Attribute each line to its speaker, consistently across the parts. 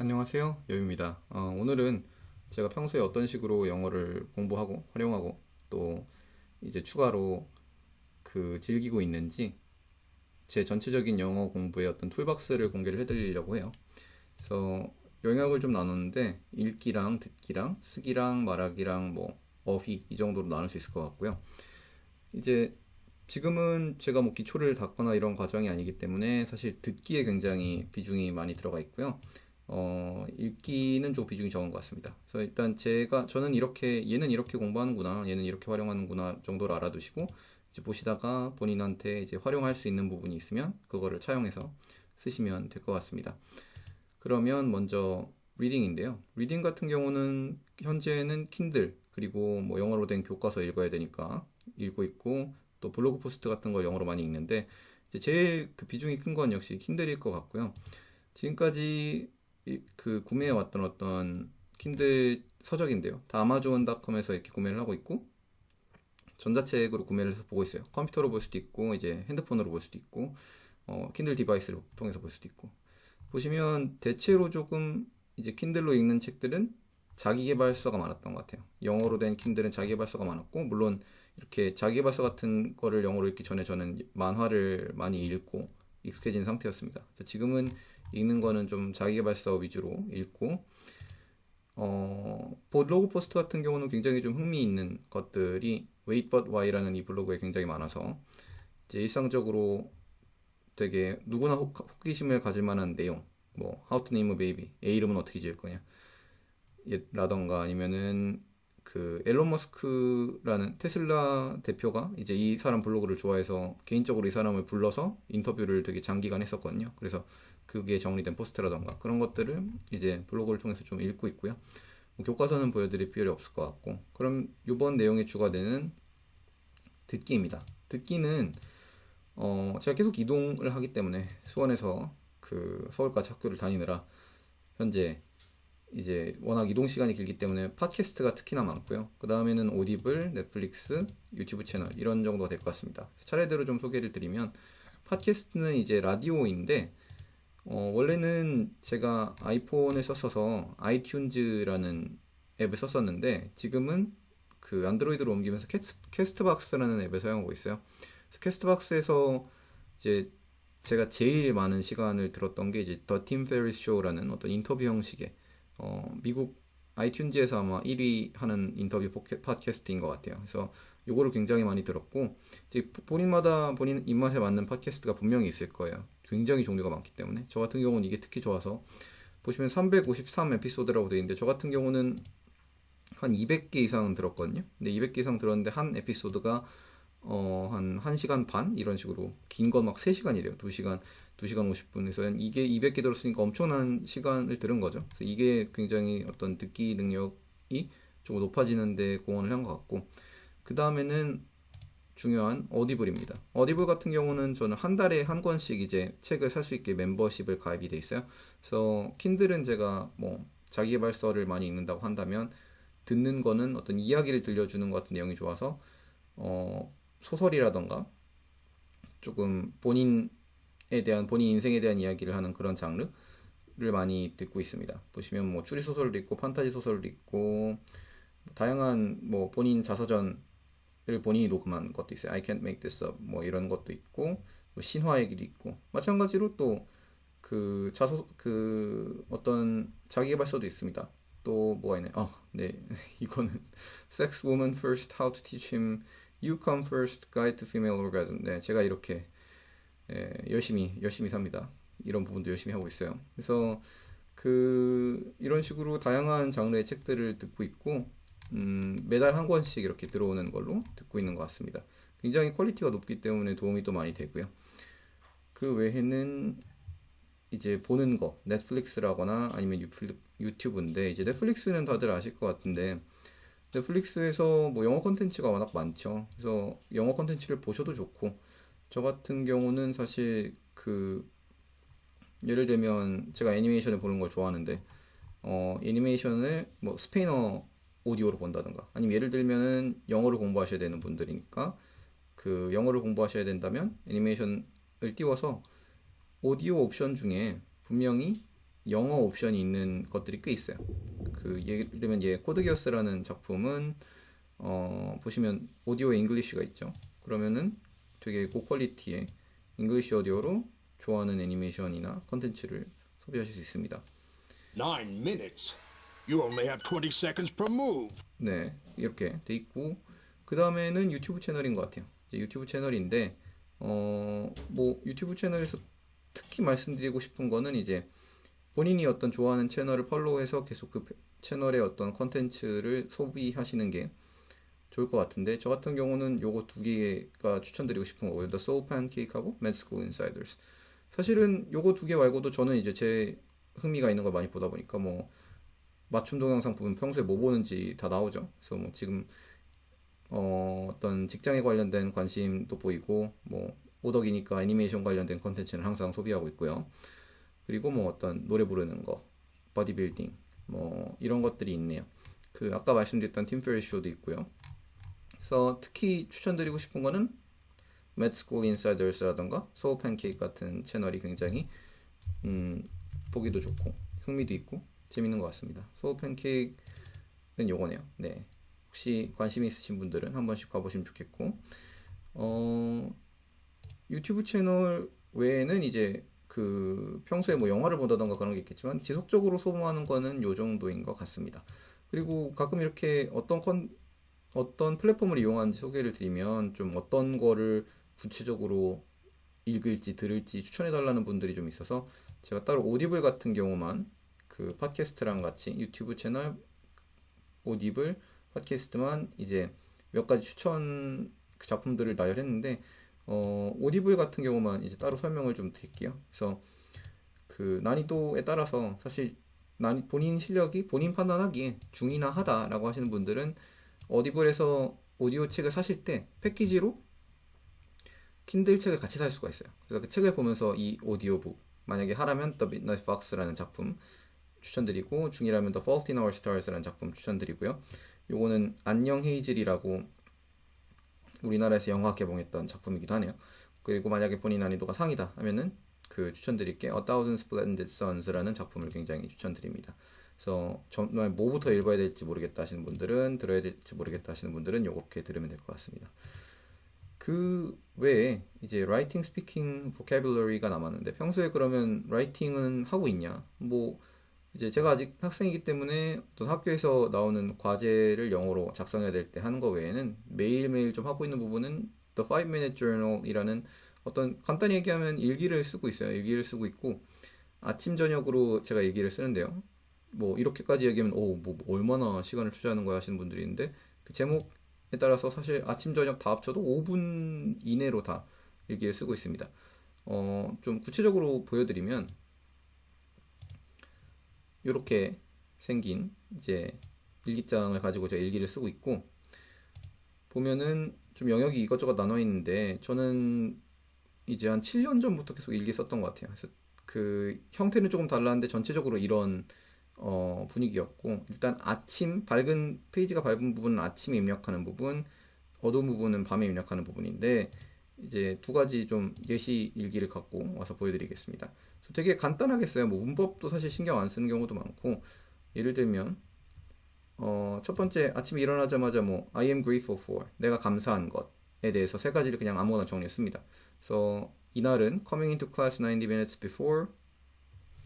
Speaker 1: 안녕하세요. 여유입니다. 어, 오늘은 제가 평소에 어떤 식으로 영어를 공부하고 활용하고 또 이제 추가로 그 즐기고 있는지 제 전체적인 영어 공부의 어떤 툴박스를 공개를 해드리려고 해요. 그래서 영역을 좀 나눴는데 읽기랑 듣기랑 쓰기랑 말하기랑 뭐 어휘 이 정도로 나눌 수 있을 것 같고요. 이제 지금은 제가 뭐 기초를 닦거나 이런 과정이 아니기 때문에 사실 듣기에 굉장히 비중이 많이 들어가 있고요. 어, 읽기는 좀 비중이 적은 것 같습니다. 그래서 일단 제가 저는 이렇게 얘는 이렇게 공부하는구나, 얘는 이렇게 활용하는구나 정도를 알아두시고 이제 보시다가 본인한테 이제 활용할 수 있는 부분이 있으면 그거를 차용해서 쓰시면 될 것 같습니다. 그러면 먼저 리딩인데요. 리딩 같은 경우는 현재는 킨들 그리고 뭐 영어로 된 교과서 읽어야 되니까 읽고 있고 또 블로그 포스트 같은 걸 영어로 많이 읽는데 제일 그 비중이 큰 건 역시 킨들일 것 같고요. 지금까지 이- 그 구매해 왔던 어떤 킨들 서적인데요. 다 아마존닷컴에서 이렇게 구매를 하고 있고 전자책으로 구매를 해서 보고 있어요. 컴퓨터로 볼 수도 있고 이제 핸드폰으로 볼 수도 있고 어, 킨들 디바이스를 통해서 볼 수도 있고 보시면 대체로 조금 이제 킨들로 읽는 책들은 자기계발서가 많았던 것 같아요. 영어로 된 킨들은 자기계발서가 많았고 물론 이렇게 자기계발서 같은 거를 영어로 읽기 전에 저는 만화를 많이 읽고 익숙해진 상태였습니다. 지금은 읽는 거는 좀 자기계발서 위주로 읽고 어, 블로그 포스트 같은 경우는 굉장히 좀 흥미있는 것들이 Wait But Why라는 이 블로그에 굉장히 많아서 이제 일상적으로 되게 누구나 혹, 호기심을 가질 만한 내용 뭐 How to name a baby 애 이름은 어떻게 지을 거냐 예, 라던가 아니면은 그 앨런 머스크라는 테슬라 대표가 이제 이 사람 블로그를 좋아해서 개인적으로 이 사람을 불러서 인터뷰를 되게 장기간 했었거든요. 그래서 그게 정리된 포스트라던가 그런 것들을 이제 블로그를 통해서 좀 읽고 있고요. 뭐 교과서는 보여드릴 필요이 없을 것 같고 그럼 이번 내용의 주가되는 듣기입니다. 듣기는 어 제가 계속 이동을 하기 때문에 수원에서 그 서울까지 학교를 다니느라 현재 이제 워낙 이동 시간이 길기 때문에 팟캐스트가 특히나 많고요. 그 다음에는 오디블, 넷플릭스, 유튜브 채널 이런 정도가 될 것 같습니다. 차례대로 좀 소개를 드리면 팟캐스트는 이제 라디오인데 어, 원래는 제가 아이폰을 썼어서 아이튠즈라는 앱을 썼었는데 지금은 그 안드로이드로 옮기면서 캐스, 캐스트 박스라는 앱을 사용하고 있어요. 캐스트박스에서 이제 제가 제일 많은 시간을 들었던 게 이제 더팀 페리스 쇼라는 어떤 인터뷰 형식의 어, 미국 아이튠즈에서 아마 1위 하는 인터뷰 팟캐스트인 것 같아요. 그래서 요거를 굉장히 많이 들었고 이제 본인마다 본인 입맛에 맞는 팟캐스트가 분명히 있을 거예요. 굉장히 종류가 많기 때문에 저 같은 경우는 이게 특히 좋아서 보시면 353 에피소드라고 되어 있는데 저 같은 경우는 한 200개 이상은 들었거든요. 근데 200개 이상 들었는데 한 에피소드가 어, 한 1시간 반 이런 식으로 긴 건 막 3시간이래요. 2시간, 2시간 50분에서 이게 200개 들었으니까 엄청난 시간을 들은 거죠. 그래서 이게 굉장히 어떤 듣기 능력이 좀 높아지는 데 공헌을 한 것 같고 그 다음에는 중요한 어디블입니다. 어디블 같은 경우는 저는 한 달에 한 권씩 이제 책을 살 수 있게 멤버십을 가입이 돼 있어요. 그래서 킨들은 제가 뭐 자기계발서를 많이 읽는다고 한다면 듣는 거는 어떤 이야기를 들려주는 것 같은 내용이 좋아서 어, 소설이라던가 조금 본인에 대한 본인 인생에 대한 이야기를 하는 그런 장르를 많이 듣고 있습니다. 보시면 뭐 추리 소설도 있고 판타지 소설도 있고 다양한 뭐 본인 자서전 을 본인이 녹음한 것도 있어요. I can't make this up 뭐 이런 것도 있고 뭐 신화 얘기도 있고 마찬가지로 또 그 자소 그 어떤 자기계발서도 있습니다. 또 뭐가 있나요? 어, 네 이거는 Sex Woman First How to Teach Him You Come First Guide to Female Orgasm. 네 제가 이렇게 예, 열심히 열심히 삽니다. 이런 부분도 열심히 하고 있어요. 그래서 그 이런 식으로 다양한 장르의 책들을 듣고 있고 음, 매달 한 권씩 이렇게 들어오는 걸로 듣고 있는 것 같습니다. 굉장히 퀄리티가 높기 때문에 도움이 또 많이 되고요. 그 외에는 이제 보는 거 넷플릭스라거나 아니면 유플- 유튜브인데 이제 넷플릭스는 다들 아실 것 같은데 넷플릭스에서 뭐 영어 컨텐츠가 워낙 많죠. 그래서 영어 컨텐츠를 보셔도 좋고 저 같은 경우는 사실 그 예를 들면 제가 애니메이션을 보는 걸 좋아하는데 어 애니메이션을 뭐 스페인어 오디오로 본다든가 아니면 예를 들면은 영어를 공부하셔야 되는 분들이니까 그 영어를 공부하셔야 된다면 애니메이션을 띄워서 오디오 옵션 중에 분명히 영어 옵션이 있는 것들이 꽤 있어요. 그 예를 들면 얘 코드기어스라는 작품은 어, 보시면 오디오 잉글리쉬가 있죠. 그러면은 되게 고퀄리티의 잉글리쉬 오디오로 좋아하는 애니메이션이나 컨텐츠를 소비하실 수 있습니다.
Speaker 2: Nine minutes? You only have 20 seconds per move.
Speaker 1: 네, 이렇게 돼 있고 그 다음에는 유튜브 채널인 것 같아요. 이제 유튜브 채널인데 어, 뭐 유튜브 채널에서 특히 말씀드리고 싶은 거는 이제 본인이 어떤 좋아하는 채널을 팔로우해서 계속 그 채널의 어떤 컨텐츠를 소비하시는 게 좋을 것 같은데 저 같은 경우는 요거 두 개가 추천드리고 싶은 거고요. The Soul Pancake하고 Mad School Insiders. 사실은 요거 두 개 말고도 저는 이제 제 흥미가 있는 걸 많이 보다 보니까 뭐 맞춤 동영상 보면 평소에 뭐 보는지 다 나오죠. 그래서 뭐 지금 어, 어떤 직장에 관련된 관심도 보이고 뭐 오덕이니까 애니메이션 관련된 컨텐츠는 항상 소비하고 있고요. 그리고 뭐 어떤 노래 부르는 거, 버디빌딩 뭐 이런 것들이 있네요. 그 아까 말씀드렸던 팀 페리 쇼도 있고요. 그래서 특히 추천드리고 싶은 거는 School Insiders라던가 Soul Pancake 같은 채널이 굉장히 음, 보기도 좋고 흥미도 있고 재밌는 것 같습니다. Soul Pancake는 요거네요. 네. 혹시 관심 있으신 분들은 한 번씩 가보시면 좋겠고 어, 유튜브 채널 외에는 이제 그 평소에 뭐 영화를 보다던가 그런 게 있겠지만 지속적으로 소모하는 거는 요 정도인 것 같습니다. 그리고 가끔 이렇게 어떤 컨 어떤 플랫폼을 이용하는지 소개를 드리면 좀 어떤 거를 구체적으로 읽을지 들을지 추천해 달라는 분들이 좀 있어서 제가 따로 오디블 같은 경우만 그 팟캐스트랑 같이 유튜브 채널 오디블 팟캐스트만 이제 몇 가지 추천 그 작품들을 나열했는데 어, 오디블 같은 경우만 이제 따로 설명을 좀 드릴게요. 그래서 그 난이도에 따라서 사실 난 본인 실력이 본인 판단하기에 중이나 하다라고 하시는 분들은 어디블에서 오디오 책을 사실 때 패키지로 킨들 책을 같이 살 수가 있어요. 그래서 그 책을 보면서 이 오디오북 만약에 하라면 The Midnight Fox라는 작품 추천드리고 중이라면 The Fault in Our Stars라는 작품 추천드리고요. 요거는 안녕 헤이즐이라고 우리나라에서 영화 개봉했던 작품이기도 하네요. 그리고 만약에 본인 난이도가 상이다 하면은 그 추천드릴게 A Thousand Splendid Suns라는 작품을 굉장히 추천드립니다. 그래서 정말 뭐부터 읽어야 될지 모르겠다 하시는 분들은 들어야 될지 모르겠다 하시는 분들은 요렇게 들으면 될 것 같습니다. 그 외에 이제 라이팅 스피킹 보캐블러리가 남았는데 평소에 그러면 라이팅은 하고 있냐? 뭐 이제 제가 아직 학생이기 때문에 어떤 학교에서 나오는 과제를 영어로 작성해야 될 때 하는 거 외에는 매일매일 좀 하고 있는 부분은 The 5 Minute Journal이라는 어떤 간단히 얘기하면 일기를 쓰고 있어요. 일기를 쓰고 있고 아침 저녁으로 제가 일기를 쓰는데요. 뭐 이렇게까지 얘기하면 오 뭐 얼마나 시간을 투자하는 거야 하시는 분들이 있는데 그 제목에 따라서 사실 아침 저녁 다 합쳐도 5분 이내로 다 일기를 쓰고 있습니다. 어, 좀 구체적으로 보여드리면 이렇게 생긴 이제 일기장을 가지고 제가 일기를 쓰고 있고 보면은 좀 영역이 이것저것 나눠 있는데 저는 이제 한 7년 전부터 계속 일기 썼던 것 같아요. 그래서 그 형태는 조금 달랐는데 전체적으로 이런 어, 분위기였고 일단 아침 밝은 페이지가 밝은 부분은 아침에 입력하는 부분, 어두운 부분은 밤에 입력하는 부분인데 이제 두 가지 좀 예시 일기를 갖고 와서 보여드리겠습니다. 되게 간단하게 써요. 뭐 문법도 사실 신경 안 쓰는 경우도 많고 예를 들면 어, 첫 번째 아침에 일어나자마자 뭐 I am grateful for 내가 감사한 것에 대해서 세 가지를 그냥 아무거나 정리했습니다. 그래서 이날은 coming into class 90 minutes before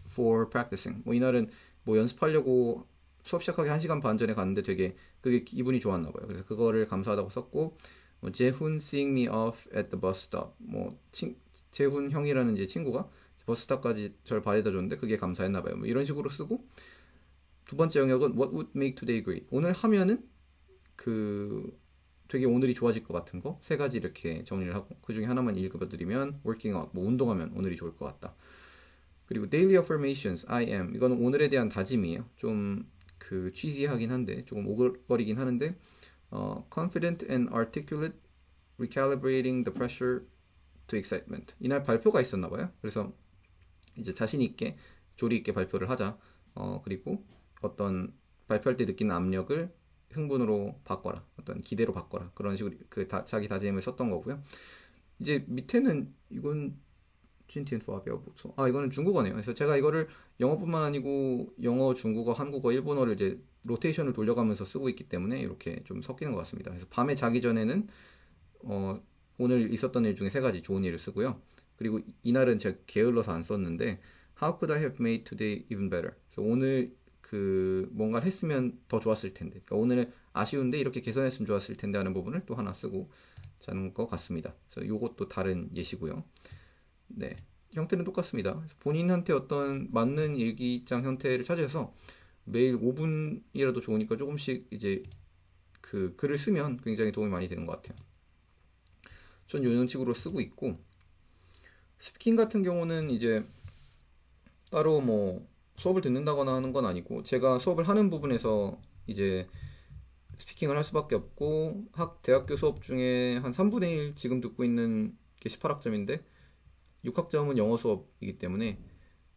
Speaker 1: for practicing. 뭐 이날은 뭐 연습하려고 수업 시작하기 1시간 반 전에 갔는데 되게 그게 기분이 좋았나 봐요. 그래서 그거를 감사하다고 썼고 뭐 재훈 seeing me off at the bus stop. 뭐 친, 재훈 형이라는 이제 친구가 버스탑까지 저를 바래다 줬는데 그게 감사했나 봐요. 뭐 이런 식으로 쓰고 두 번째 영역은 what would make today great. 오늘 하면은 그 되게 오늘이 좋아질 것 같은 거 세 가지 이렇게 정리를 하고 그 중에 하나만 읽어드리면 working out 뭐 운동하면 오늘이 좋을 것 같다. 그리고 daily affirmations I am 이거는 오늘에 대한 다짐이에요. 좀 그 취지하긴 한데 조금 오글거리긴 하는데 어, confident and articulate recalibrating the pressure to excitement 이날 발표가 있었나 봐요. 그래서 이제 자신 있게 조리 있게 발표를 하자. 어 그리고 어떤 발표할 때 느끼는 압력을 흥분으로 바꿔라. 어떤 기대로 바꿔라. 그런 식으로 그 다, 자기 다짐을 썼던 거고요. 이제 밑에는 이건 찐티엔 파비아 부소. 아 이거는 중국어네요. 그래서 제가 이거를 영어뿐만 아니고 영어, 중국어, 한국어, 일본어를 이제 로테이션을 돌려가면서 쓰고 있기 때문에 이렇게 좀 섞이는 것 같습니다. 그래서 밤에 자기 전에는 어, 오늘 있었던 일 중에 세 가지 좋은 일을 쓰고요. 그리고 이날은 제가 게을러서 안 썼는데 How could I have made today even better? 오늘 그 뭔가를 했으면 더 좋았을 텐데. 그러니까 오늘 아쉬운데 이렇게 개선했으면 좋았을 텐데 하는 부분을 또 하나 쓰고 자는 것 같습니다. 그래서 요것도 다른 예시고요. 네. 형태는 똑같습니다. 본인한테 어떤 맞는 일기장 형태를 찾아서 매일 5분이라도 좋으니까 조금씩 이제 그 글을 쓰면 굉장히 도움이 많이 되는 것 같아요. 전 이런 식으로 쓰고 있고 스피킹 같은 경우는 이제 따로 뭐 수업을 듣는다거나 하는 건 아니고 제가 수업을 하는 부분에서 이제 스피킹을 할 수밖에 없고 학 대학교 수업 중에 한 3분의 1 지금 듣고 있는 게 18학점인데 6학점은 영어 수업이기 때문에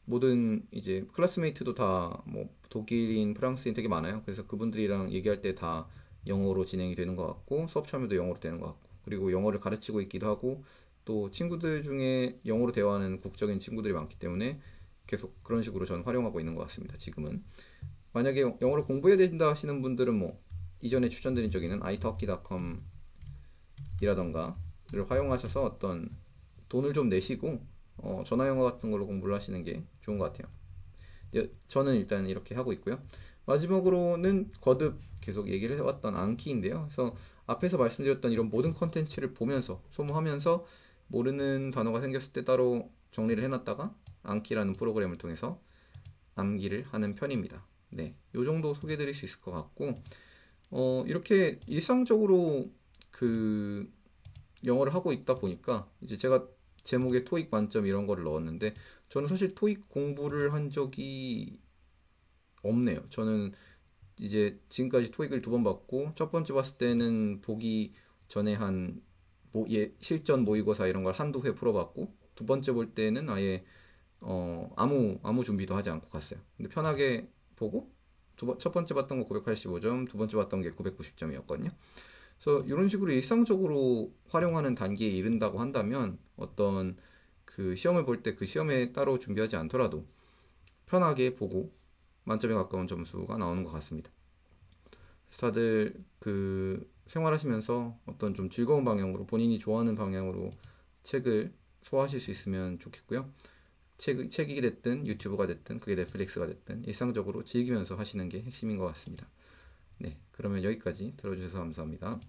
Speaker 1: 모든 이제 클래스메이트도 다 뭐 독일인, 프랑스인 되게 많아요. 그래서 그분들이랑 얘기할 때 다 영어로 진행이 되는 것 같고 수업 참여도 영어로 되는 것 같고 그리고 영어를 가르치고 있기도 하고 또 친구들 중에 영어로 대화하는 국적인 친구들이 많기 때문에 계속 그런 식으로 저는 활용하고 있는 것 같습니다. 지금은 만약에 영- 영어를 공부해야 된다 하시는 분들은 뭐 이전에 추천드린 적에는 italki.com 이라던가를 활용하셔서 어떤 돈을 좀 내시고 어, 전화 영어 같은 걸로 공부를 하시는 게 좋은 것 같아요. 예, 저는 일단 이렇게 하고 있고요. 마지막으로는 거듭 계속 얘기를 해왔던 안키인데요. 그래서 앞에서 말씀드렸던 이런 모든 컨텐츠를 보면서 소모하면서 모르는 단어가 생겼을 때 따로 정리를 해놨다가 안키라는 프로그램을 통해서 암기를 하는 편입니다. 네, 요 정도 소개드릴 수 있을 것 같고 어, 이렇게 일상적으로 그 영어를 하고 있다 보니까 이제 제가 제목에 토익 만점 이런 거를 넣었는데 저는 사실 토익 공부를 한 적이 없네요. 저는 이제 지금까지 토익을 두 번 받고 첫 번째 봤을 때는 보기 전에 한 모, 예, 실전 모의고사 이런 걸 한두 회 풀어봤고 두 번째 볼 때는 아예 어, 아무 아무 준비도 하지 않고 갔어요. 근데 편하게 보고 두 번, 첫 번째 봤던 거 985점, 두 번째 봤던 게 990점이었거든요. 그래서 이런 식으로 일상적으로 활용하는 단계에 이른다고 한다면 어떤 그 시험을 볼 때 그 시험에 따로 준비하지 않더라도 편하게 보고 만점에 가까운 점수가 나오는 것 같습니다. 다들 그 생활하시면서 어떤 좀 즐거운 방향으로 본인이 좋아하는 방향으로 책을 소화하실 수 있으면 좋겠고요. 책, 책이 됐든 유튜브가 됐든 그게 넷플릭스가 됐든 일상적으로 즐기면서 하시는 게 핵심인 것 같습니다. 네, 그러면 여기까지 들어주셔서 감사합니다.